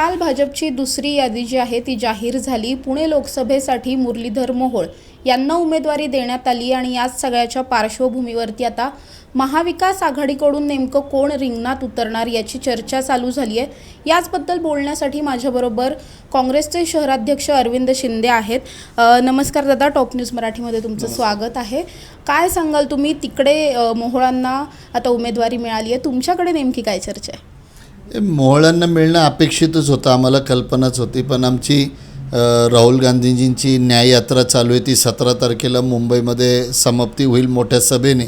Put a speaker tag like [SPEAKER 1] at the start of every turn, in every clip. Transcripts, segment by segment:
[SPEAKER 1] काल भाजपची दुसरी यादी जी आहे ती जाहीर झाली. पुणे लोकसभेसाठी मुरलीधर मोहोळ यांना उमेदवारी देण्यात आली आणि याच सगळ्याच्या पार्श्वभूमीवरती आता महाविकास आघाडीकडून नेमकं कोण रिंगणात उतरणार याची चर्चा चालू झाली आहे. याचबद्दल बोलण्यासाठी माझ्याबरोबर काँग्रेसचे शहराध्यक्ष अरविंद शिंदे आहेत. नमस्कार दादा टॉप न्यूज मराठीमध्ये तुमचं स्वागत आहे. काय सांगाल तुम्ही? तिकडे मोहोळांना आता उमेदवारी मिळाली आहे. तुमच्याकडे नेमकी काय चर्चा आहे?
[SPEAKER 2] मोहळांना मिळणं अपेक्षितच होतं आम्हाला कल्पनाच होती. पण आमची राहुल गांधीजींची न्याययात्रा चालू आहे ती सतरा तारखेला मुंबईमध्ये समाप्ती होईल मोठ्या सभेने.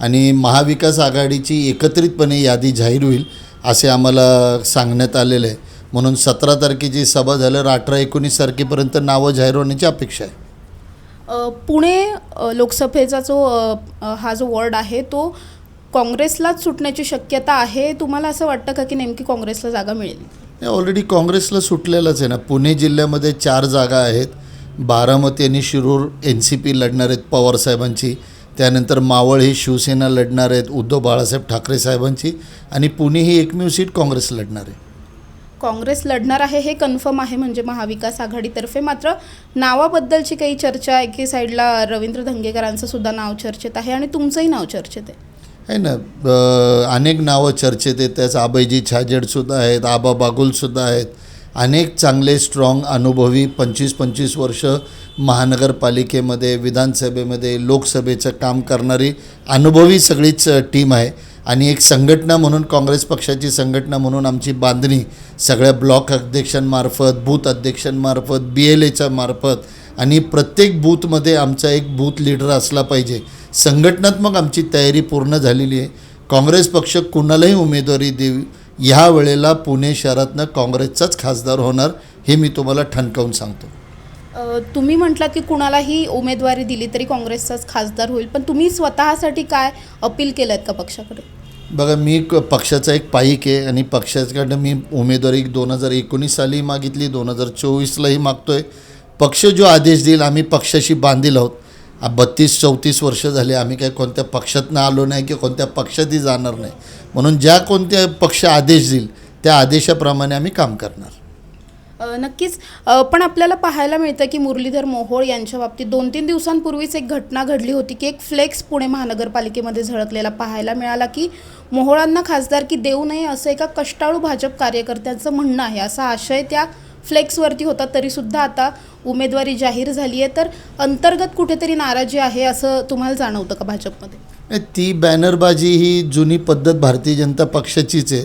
[SPEAKER 2] आणि महाविकास आघाडीची एकत्रितपणे यादी जाहीर होईल असे आम्हाला सांगण्यात आलेलं आहे. म्हणून सतरा तारखेची सभा झाल्यावर अठरा एकोणीस तारखेपर्यंत नावं जाहीर होण्याची अपेक्षा आहे.
[SPEAKER 1] पुणे लोकसभेचा जो हा जो वॉर्ड आहे तो काँग्रेसलाच सुटण्याची शक्यता आहे तुम्हाला असं वाटतं का की नेमकी काँग्रेसला जागा मिळेल?
[SPEAKER 2] ऑलरेडी काँग्रेसला सुटलेलंच आहे ना. पुणे जिल्ह्यामध्ये चार जागा आहेत. बारामती आणि शिरूर एन सी पी लढणार आहेत पवारसाहेबांची त्यानंतर मावळ ही शिवसेना लढणार आहेत उद्धव बाळासाहेब ठाकरे साहेबांची. आणि पुणे ही एकमेव सीट काँग्रेस लढणार आहे.
[SPEAKER 1] काँग्रेस लढणार आहे हे कन्फर्म आहे म्हणजे महाविकास आघाडीतर्फे. मात्र नावाबद्दलची काही चर्चा एके साईडला रवींद्र धंगेकरांचं सुद्धा नाव चर्चेत आहे आणि तुमचंही नाव चर्चेत आहे.
[SPEAKER 2] आहे ना? अनेक नावं चर्चेत आहेत त्याच आबाईजी छाजेडसुद्धा आहेत आबा बागुलसुद्धा आहेत. अनेक चांगले स्ट्रॉंग अनुभवी पंचवीस पंचवीस वर्ष महानगरपालिकेमध्ये विधानसभेमध्ये लोकसभेचं काम करणारी अनुभवी सगळीच टीम आहे. आणि एक संघटना म्हणून काँग्रेस पक्षाची संघटना म्हणून आमची बांधणी सगळ्या ब्लॉक अध्यक्षांमार्फत बूथ अध्यक्षांमार्फत बी एल एच्या मार्फत. आणि प्रत्येक बूथमध्ये आमचा एक बूथ लीडर असला पाहिजे. संघटनात्मक आमची तयारी पूर्ण झालेली आहे. काँग्रेस पक्ष कुणालाही उमेदवारी देऊ ह्या वेळेला पुणे शहरातनं काँग्रेसचाच खासदार होणार हे मी तुम्हाला ठणकावून सांगतो.
[SPEAKER 1] तुम्ही म्हटलात की कुणालाही उमेदवारी दिली तरी काँग्रेसचाच खासदार होईल पण तुम्ही स्वतःसाठी काय अपील केलं आहेत का पक्षाकडे
[SPEAKER 2] बघा मी क- पक्षाचा एक पाईक आहे आणि पक्षाकडनं मी उमेदवारी दोन हजार एकोणीस सालीही मागितली दोन हजार चोवीसलाही मागतोय. पक्ष जो आदेश देईल आम्ही पक्षाशी बांधील आहोत. बत्तीस चौतीस वर्ष झाले आम्ही काही कोणत्या पक्षातनं आलो नाही की कोणत्या पक्षातही जाणार नाही. म्हणून ज्या कोणत्या पक्ष आदेश देईल त्या आदेशाप्रमाणे आम्ही काम करणार.
[SPEAKER 1] नक्कीच. पण आपल्याला पाहायला मिळतं की मुरलीधर मोहोळ यांच्या बाबतीत दोन तीन दिवसांपूर्वीच एक घटना घडली होती की एक फ्लेक्स पुणे महानगरपालिकेमध्ये झळकलेला पाहायला मिळाला की मोहोळांना खासदारकी देऊ नये असं एका कष्टाळू भाजप कार्यकर्त्यांचं म्हणणं आहे. असा आशय त्या फ्लेक्सवरती होता तरीसुद्धा आता उमेदवारी जाहीर झाली आहे. तर अंतर्गत कुठेतरी नाराजी आहे असं तुम्हाला जाणवतं का भाजपमध्ये?
[SPEAKER 2] ती बॅनरबाजी ही जुनी पद्धत भारतीय जनता पक्षाचीच आहे.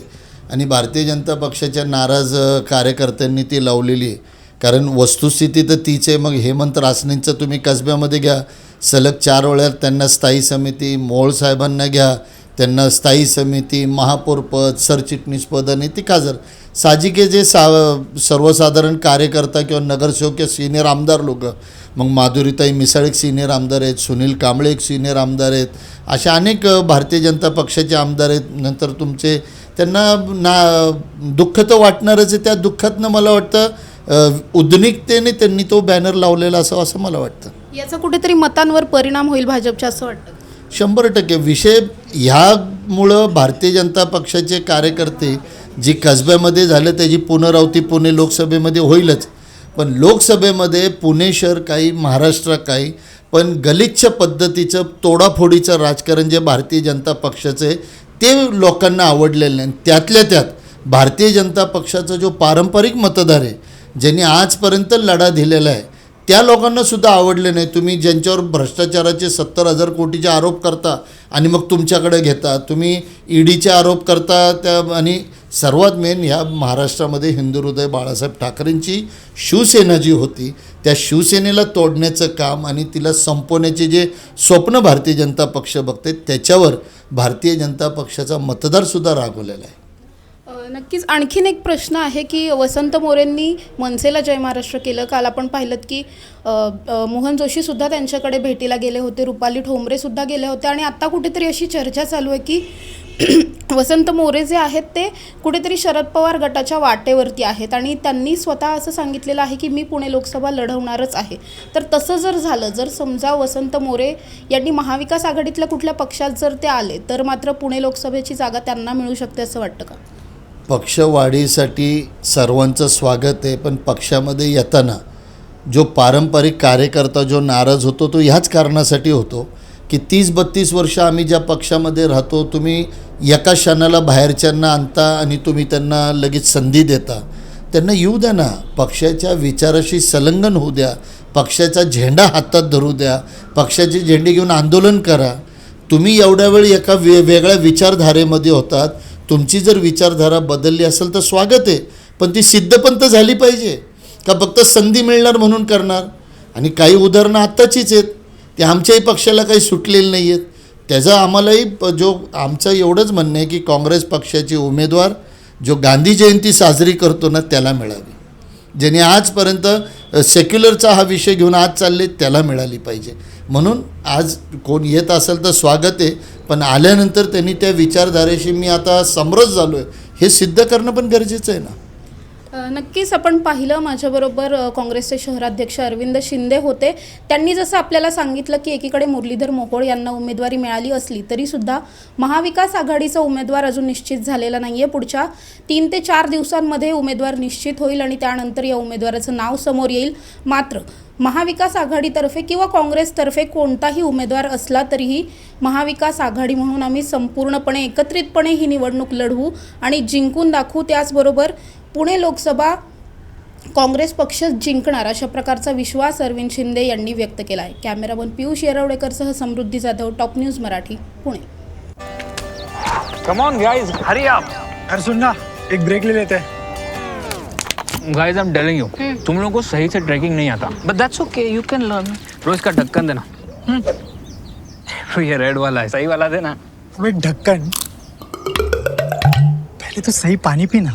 [SPEAKER 2] आणि भारतीय जनता पक्षाच्या नाराज कार्यकर्त्यांनी ती लावलेली आहे. कारण वस्तुस्थिती तर तीच आहे. मग हेमंत रासनेंचं तुम्ही कसब्यामध्ये घ्या. सलग चार वेळा त्यांना स्थायी समिती मोळ साहेबांना घ्या. त्यांना स्थायी समिती महापौरपद सरचिटणीसपद आणि ती काजर. साहजिक जे सा सर्वसाधारण कार्यकर्ता किंवा नगरसेवक किंवा सिनियर आमदार लोक मग माधुरीताई मिसाळ एक सिनियर आमदार आहेत सुनील कांबळे एक सिनियर आमदार आहेत अशा अनेक भारतीय जनता पक्षाचे आमदार आहेत. नंतर तुमचे त्यांना ना दुःख तर वाटणारच आहे. त्या दुःखातनं मला वाटतं उद्निकतेने त्यांनी तो बॅनर लावलेला असावा असं मला वाटतं.
[SPEAKER 1] याचा कुठेतरी मतांवर परिणाम होईल भाजपच्या असं वाटतं
[SPEAKER 2] शंभर टक्के. विषय ह्यामुळं भारतीय जनता पक्षाचे कार्यकर्ते जी कसब्यामध्ये झालं त्याची पुनरावती पुणे लोकसभेमध्ये होईलच. पण लोकसभेमध्ये पुणे शहर काही महाराष्ट्र काही पण गलिच्छ पद्धतीचं तोडाफोडीचं राजकारण जे भारतीय जनता पक्षाचं आहे ते लोकांना आवडलेलं नाही. त्यातल्या त्यात भारतीय जनता पक्षाचा जो पारंपरिक मतदार आहे ज्यांनी आजपर्यंत लढा दिलेला आहे त्या लोकांनासुद्धा आवडले नाही. तुम्ही ज्यांच्यावर भ्रष्टाचाराचे सत्तर हजार कोटीचे आरोप करता आणि मग तुमच्याकडे घेता तुम्ही ईडीचे आरोप करता त्या आणि सर्वात मेन ह्या महाराष्ट्रामध्ये हिंदू हृदय बाळासाहेब ठाकरेंची शिवसेना जी होती. त्या शिवसेनेला तोडण्याचं काम आणि तिला संपवण्याचे जे स्वप्न भारतीय जनता पक्ष बघते त्याच्यावर भारतीय जनता पक्षाचा मतदारसुद्धा रागवलेला आहे.
[SPEAKER 1] नक्कीच आणखीन एक प्रश्न आहे की वसंत मोरेंनी मनसेला जय महाराष्ट्र केलं. काल आपण पाहिलं की अ, अ, मोहन जोशी सुद्धा त्यांच्याकडे भेटीला गेले होते रुपाली ठोंबरे सुद्धा गेले होते आणि आता कुठेतरी अशी चर्चा चालू आहे की वसंत मोरे जे आहेत ते कुठेतरी शरद पवार गटाच्या वाटेवरती आहेत आणि त्यांनी स्वतः असं सांगितलेलं आहे की मी पुणे लोकसभा लढवणारच आहे. तर तसं जर झालं जर समजा वसंत मोरे यांनी महाविकास आघाडीतल्या कुठल्या पक्षात जर ते आले तर मात्र पुणे लोकसभेची जागा त्यांना मिळू शकते असं वाटतं का?
[SPEAKER 2] पक्षवाढीसाठी सर्वांचं स्वागत आहे पण पक्षामध्ये येताना जो पारंपरिक कार्यकर्ता जो नाराज होतो तो ह्याच कारणासाठी होतो की तीस बत्तीस वर्ष आम्ही ज्या पक्षामध्ये राहतो तुम्ही एका क्षणाला बाहेरच्यांना आणता आणि तुम्ही त्यांना लगेच संधी देता. त्यांना येऊ द्या ना पक्षाच्या विचाराशी संलग्न होऊ द्या पक्षाचा झेंडा हातात धरू द्या पक्षाचे झेंडे घेऊन आंदोलन करा. तुम्ही एवढ्या वेळ एका वे वेगळ्या विचारधारेमध्ये होतात तुमची जर विचारधारा बदलली असेल तर स्वागत आहे. पण ती सिद्धपंत झाली पाहिजे. का फक्त संधी मिळणार म्हणून करणार? आणि काही उदाहरणं आत्ताचीच आहेत. ते आमच्याही पक्षाला काही सुटलेली नाही आहेत त्याचा आम्हालाही प- जो आमचं एवढंच म्हणणं आहे की काँग्रेस पक्षाचे उमेदवार जो गांधी जयंती साजरी करतो ना त्याला मिळावी. ज्याने आजपर्यंत सेक्युलरचा हा विषय घेऊन आज चालले त्याला मिळाली पाहिजे. म्हणून आज कोण येत असेल तर स्वागत आहे पण आल्यानंतर त्यांनी त्या विचारधारेशी मी आता समरस झालो आहे हे सिद्ध करणं पण गरजेचं आहे ना?
[SPEAKER 1] नक्कीच आपण पाहिलं माझ्याबरोबर काँग्रेसचे शहराध्यक्ष अरविंद शिंदे होते. त्यांनी जसं आपल्याला सांगितलं की एकीकडे मुरलीधर मोहोळ यांना उमेदवारी मिळाली असली तरीसुद्धा महाविकास आघाडीचा उमेदवार अजून निश्चित झालेला नाही आहे पुढच्या तीन ते चार दिवसांमध्ये उमेदवार निश्चित होईल आणि त्यानंतर या उमेदवाराचं नाव समोर येईल. मात्र महाविकास आघाडीतर्फे किंवा काँग्रेसतर्फे कोणताही उमेदवार असला तरीही महाविकास आघाडी म्हणून आम्ही संपूर्णपणे एकत्रितपणे ही निवडणूक लढवू आणि जिंकून दाखवू. त्याचबरोबर पुणे लोकसभा काँग्रेस पक्ष जिंकणार अशा प्रकारचा विश्वास अरविंद शिंदे यांनी व्यक्त केला आहे cameraman Piyush येरवडेकरसह Samruddhi Jadhav top news Marathi Pune.
[SPEAKER 3] Come on guys Hari
[SPEAKER 4] अरे सुन ना एक ब्रेक ले लेते. हैं
[SPEAKER 3] guys I am telling you तुम लोगों को सही से ट्रैकिंग नहीं आता. But that's okay you can learn रोज का ढक्कन देना. ये रेड वाला है. सही वाला देना.
[SPEAKER 4] अबे ढक्कन. पहले तो सही पानी पीना.